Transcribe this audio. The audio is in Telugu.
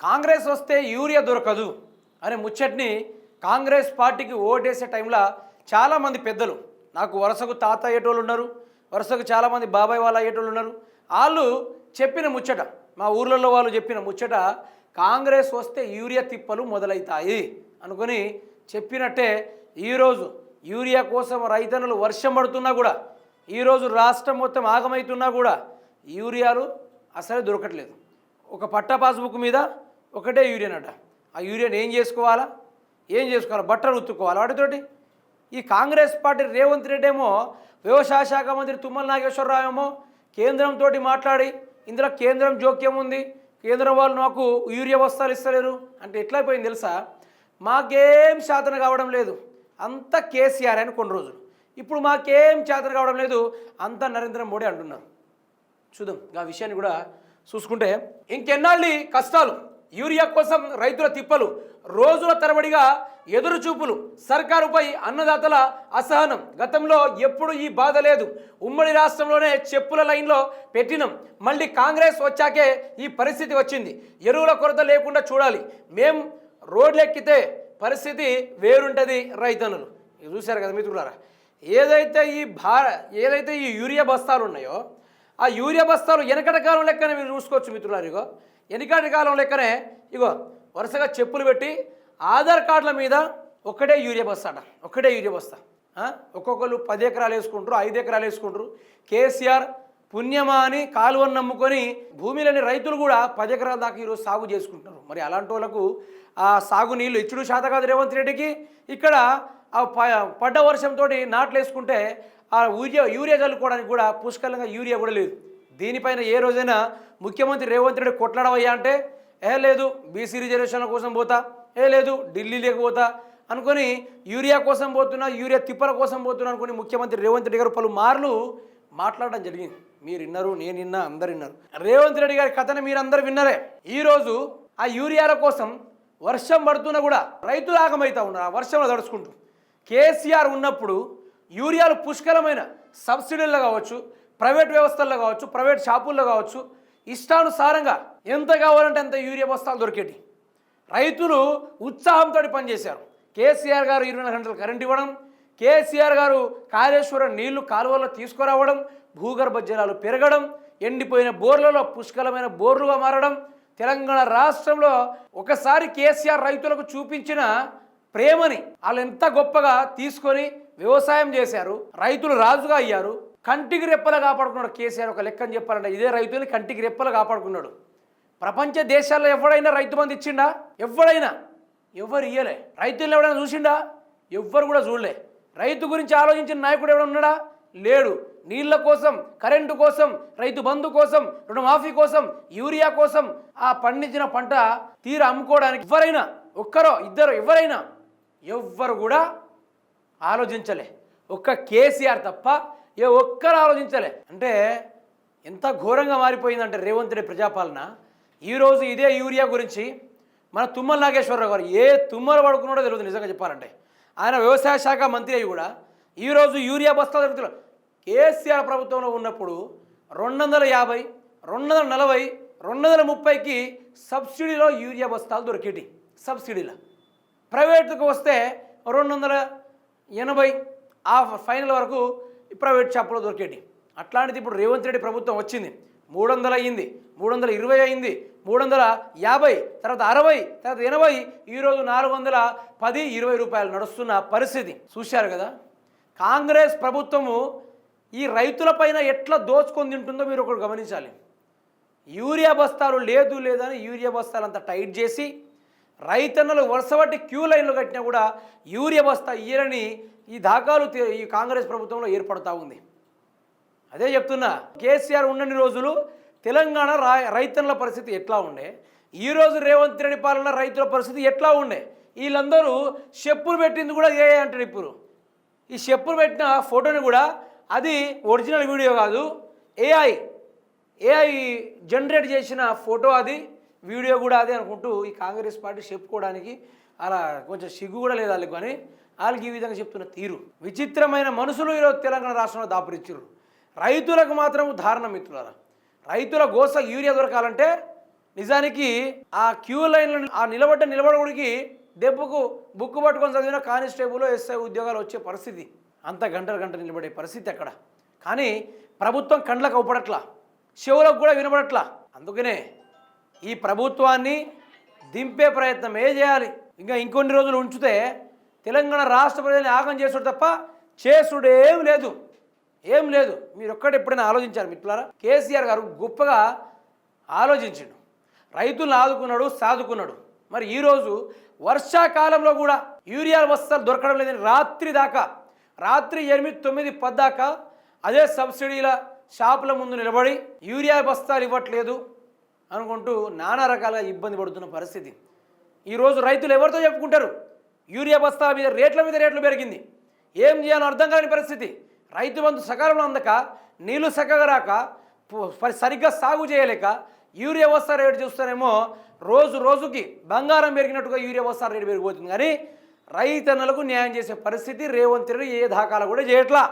కాంగ్రెస్ వస్తే యూరియా దొరకదు అనే ముచ్చట్ని కాంగ్రెస్ పార్టీకి ఓటేసే టైంలో చాలామంది పెద్దలు నాకు వరుసకు తాత అయ్యేటోళ్ళు ఉన్నారు వరుసకు చాలామంది బాబాయ్ వాళ్ళు అయ్యేటోళ్ళు ఉన్నారు వాళ్ళు చెప్పిన ముచ్చట మా ఊర్లలో వాళ్ళు చెప్పిన ముచ్చట కాంగ్రెస్ వస్తే యూరియా తిప్పలు మొదలవుతాయి అనుకొని చెప్పినట్టే ఈరోజు యూరియా కోసం రైతన్నులు వర్షం పడుతున్నా కూడా ఈరోజు రాష్ట్రం మొత్తం ఆగమవుతున్నా కూడా యూరియాలు అసలే దొరకట్లేదు. ఒక పట్టా పాస్బుక్ మీద ఒకటే యూరియానట ఆ యూరియన్ ఏం చేసుకోవాలా? ఏం చేసుకోవాలి? బట్టలు ఉత్తుకోవాలి వాటితోటి. ఈ కాంగ్రెస్ పార్టీ రేవంత్ రెడ్డి ఏమో వ్యవసాయ శాఖ మంత్రి తుమ్మల నాగేశ్వరరావు ఏమో కేంద్రంతో మాట్లాడి ఇందులో కేంద్రం జోక్యం ఉంది. కేంద్రం వాళ్ళు నాకు యూరియా వస్తాలు ఇస్తలేరు. అంటే ఎట్లయిపోయింది తెలుసా? మాకేం శాతన కావడం లేదు. అంత కేసీఆర్ అని కొన్ని రోజులు. ఇప్పుడు మాకేం చేతన కావడం లేదు. అంతా నరేంద్ర మోడీ అంటున్నారు. చూద్దాం. ఆ విషయాన్ని కూడా చూసుకుంటే ఇంకెన్నాళ్ళి కష్టాలు? యూరియా కోసం రైతుల తిప్పలు రోజుల తరబడిగా ఎదురుచూపులు సర్కారుపై అన్నదాతల అసహనం. గతంలో ఎప్పుడు ఈ బాధ లేదు. ఉమ్మడి రాష్ట్రంలోనే చెప్పుల లైన్లో పెట్టినాం. మళ్ళీ కాంగ్రెస్ వచ్చాకే ఈ పరిస్థితి వచ్చింది. ఎరువుల కొరత లేకుండా చూడాలి. మేం రోడ్లెక్కితే పరిస్థితి వేరుంటుంది రైతన్నులు. చూశారు కదా మిత్రులారా? ఏదైతే ఈ భార ఏదైతే ఈ యూరియా బస్తాలు ఉన్నాయో ఆ యూరియా బస్తాలు వెనకట కాలం లెక్కనే మీరు చూసుకోవచ్చు మిత్రులారిగో వెనకటి కాలం లెక్కనే ఇగో వరుసగా చెప్పులు పెట్టి ఆధార్ కార్డుల మీద ఒక్కటే యూరియా బస్తా అట. ఒక్కటే యూరియా బస్తా. ఒక్కొక్కరు పది ఎకరాలు వేసుకుంటారు ఐదు ఎకరాలు వేసుకుంటారు. కేసీఆర్ పుణ్యమా అని కాలువను నమ్ముకొని భూమిలోని రైతులు కూడా పది ఎకరాల దాకా ఈరోజు సాగు చేసుకుంటున్నారు. మరి అలాంటి వాళ్ళకు ఆ సాగు నీళ్ళు ఇచ్చుడు శాత కాదు రేవంత్ రెడ్డికి. ఇక్కడ ఆ ప- పడ్డ వర్షంతో నాట్లు వేసుకుంటే ఆ యూరియా యూరియా చల్లుకోవడానికి కూడా పుష్కలంగా యూరియా కూడా లేదు. దీనిపైన ఏ రోజైనా ముఖ్యమంత్రి రేవంత్ రెడ్డి కొట్లాడవయ్యా అంటే ఏ లేదు బీసీ రిజర్వేషన్ల కోసం పోతా ఏ లేదు ఢిల్లీలోకి పోతా అనుకొని యూరియా కోసం పోతున్నా యూరియా తిప్పల కోసం పోతున్నా అనుకుని ముఖ్యమంత్రి రేవంత్ రెడ్డి గారు పలు మార్లు మాట్లాడడం జరిగింది. మీరు విన్నారు నేను విన్నా అందరు విన్నారు రేవంత్ రెడ్డి గారి కథను మీరు అందరు విన్నరే. ఈరోజు ఆ యూరియాల కోసం వర్షం పడుతున్నా కూడా రైతులు ఆగమవుతా ఉన్నారు. ఆ వర్షంలో తడుచుకుంటూ. కేసీఆర్ ఉన్నప్పుడు యూరియాలు పుష్కలమైన సబ్సిడీల్లో కావచ్చు ప్రైవేట్ వ్యవస్థల్లో కావచ్చు ప్రైవేట్ షాపుల్లో కావచ్చు ఇష్టానుసారంగా ఎంత కావాలంటే అంత యూరియా బస్తాలు దొరికేటి. రైతులు ఉత్సాహంతో పనిచేశారు. కేసీఆర్ గారు ఇరవై నాలుగు గంటలు కరెంట్ ఇవ్వడం కేసీఆర్ గారు కాళేశ్వరం నీళ్ళు కాలువల్లో తీసుకురావడం భూగర్భ జలాలు పెరగడం ఎండిపోయిన బోర్లలో పుష్కలమైన బోర్లుగా మారడం తెలంగాణ రాష్ట్రంలో ఒకసారి కేసీఆర్ రైతులకు చూపించిన ప్రేమని వాళ్ళు ఎంత గొప్పగా తీసుకొని వ్యవసాయం చేశారు రైతులు రాజుగా అయ్యారు కంటికి రెప్పలు కాపాడుకున్నాడు కేసీఆర్ ఒక లెక్కని చెప్పాలంటే. ఇదే రైతుని కంటికి రెప్పలు కాపాడుకున్నాడు. ప్రపంచ దేశాల్లో ఎవడైనా రైతు మంది ఇచ్చిండా? ఎవడైనా. ఎవరు ఇయ్యలే. రైతులను ఎవడైనా చూసిండా? ఎవ్వరు కూడా చూడలే. రైతు గురించి ఆలోచించిన నాయకుడు ఎవడ ఉన్నాడా? లేడు. నీళ్ళ కోసం కరెంటు కోసం రైతు బంధు కోసం రుణమాఫీ కోసం యూరియా కోసం ఆ పండించిన పంట తీర అమ్ముకోవడానికి ఎవరైనా ఒక్కరో ఇద్దరు ఎవరైనా ఎవ్వరు కూడా ఆలోచించలే. ఒక్క కేసీఆర్ తప్ప ఏ ఒక్కరు ఆలోచించలే. అంటే ఎంత ఘోరంగా మారిపోయిందంటే రేవంత్ రెడ్డి ప్రజాపాలన. ఈరోజు ఇదే యూరియా గురించి మన తుమ్మల నాగేశ్వరరావు గారు ఏ తుమ్మల పడుకున్నాడో తెలియదు నిజంగా చెప్పాలంటే. ఆయన వ్యవసాయ శాఖ మంత్రి అయి కూడా ఈరోజు యూరియా బస్తాలు దొరుకుతున్నాడు కేసీఆర్ ప్రభుత్వంలో ఉన్నప్పుడు రెండు వందల యాభై రెండు వందల నలభై రెండు వందల ముప్పైకి సబ్సిడీలో యూరియా బస్తాలు దొరికేటి. సబ్సిడీలో. ప్రైవేట్కి వస్తే రెండు వందల ఎనభై ఆ ఫైనల్ వరకు ప్రైవేట్ షాపులో దొరికేటి. అట్లాంటిది ఇప్పుడు రేవంత్ రెడ్డి ప్రభుత్వం వచ్చింది. మూడు వందలు అయ్యింది మూడు వందల ఇరవై అయింది మూడు వందల యాభై తర్వాత అరవై తర్వాత ఎనభై ఈరోజు నాలుగు వందల పది ఇరవై రూపాయలు నడుస్తున్న పరిస్థితి. చూశారు కదా? కాంగ్రెస్ ప్రభుత్వము ఈ రైతులపైన ఎట్లా దోచుకొని తింటుందో మీరు ఒకటి గమనించాలి. యూరియా బస్తాలు లేదు లేదని యూరియా బస్తాలు అంతా టైట్ చేసి రైతన్నలు వరుసబట్టి క్యూ లైన్లు కట్టినా కూడా యూరియా బస్తా ఇయ్యరని ఈ దాఖలు ఈ కాంగ్రెస్ ప్రభుత్వంలో ఏర్పడతా ఉంది. అదే చెప్తున్నా కేసీఆర్ ఉండని రోజులు తెలంగాణ రైతన్నుల పరిస్థితి ఎట్లా ఉండే? ఈరోజు రేవంత్ రెడ్డి పాలన రైతుల పరిస్థితి ఎట్లా ఉండే? వీళ్ళందరూ చెప్పులు పెట్టింది కూడా ఏ అంటారు ఇప్పుడు. ఈ చెప్పులు పెట్టిన ఫోటోని కూడా అది ఒరిజినల్ వీడియో కాదు ఏఐ ఏఐ జనరేట్ చేసిన ఫోటో అది. వీడియో కూడా అదే అనుకుంటూ ఈ కాంగ్రెస్ పార్టీ చెప్పుకోవడానికి అలా కొంచెం సిగ్గు కూడా లేదు వాళ్ళకి కానీ వాళ్ళకి ఈ విధంగా చెప్తున్న తీరు. విచిత్రమైన మనుషులు ఈరోజు తెలంగాణ రాష్ట్రంలో దాపురిచ్చారు రైతులకు మాత్రం దారుణ మిత్రులారా. రైతుల గోస యూరియా దొరకాలంటే నిజానికి ఆ క్యూ లైన్లను ఆ నిలబడ్డ నిలబడకుడికి దెబ్బకు బుక్కు పట్టుకొని చదివిన కానిస్టేబుల్ ఎస్ఐ ఉద్యోగాలు వచ్చే పరిస్థితి. అంత గంటలు గంట నిలబడే పరిస్థితి అక్కడ. కానీ ప్రభుత్వం కండ్లకు అవుపడట్లా చెవులకు కూడా వినబడట్లా. అందుకనే ఈ ప్రభుత్వాన్ని దింపే ప్రయత్నం ఏ చేయాలి? ఇంకా ఇంకొన్ని రోజులు ఉంచితే తెలంగాణ రాష్ట్ర ప్రజల్ని ఆగం చేసుడు తప్ప చేసుడు ఏం లేదు. ఏం లేదు. మీరు ఒక్కటి ఎప్పుడైనా ఆలోచించారు మిత్రులారా? కేసీఆర్ గారు గొప్పగా ఆలోచించిండు. రైతులను ఆదుకున్నాడు సాదుకున్నాడు. మరి ఈరోజు వర్షాకాలంలో కూడా యూరియా బస్తాలు దొరకడం లేదని రాత్రి దాకా రాత్రి ఎనిమిది తొమ్మిది పద్దాకా అదే సబ్సిడీల షాపుల ముందు నిలబడి యూరియా బస్తాలు ఇవ్వట్లేదు. అనుకుంటూ నానా రకాలుగా ఇబ్బంది పడుతున్న పరిస్థితి. ఈరోజు రైతులు ఎవరితో చెప్పుకుంటారు? యూరియా బస్తాల మీద రేట్ల మీద రేట్లు పెరిగింది. ఏం చేయాలో అర్థం కాని పరిస్థితి. రైతు బంధు సకాలంలో అందక నీళ్ళు చక్కగా రాక సరిగ్గా సాగు చేయలేక యూరియా బస్తా రేటు చూస్తేనేమో రోజు రోజుకి బంగారం పెరిగినట్టుగా యూరియా బస్తా రేటు పెరిగిపోతుంది. కానీ రైతన్నలకు న్యాయం చేసే పరిస్థితి రేవంత్ రెడ్డి ఏ దాఖలా కూడా చేయట్లా.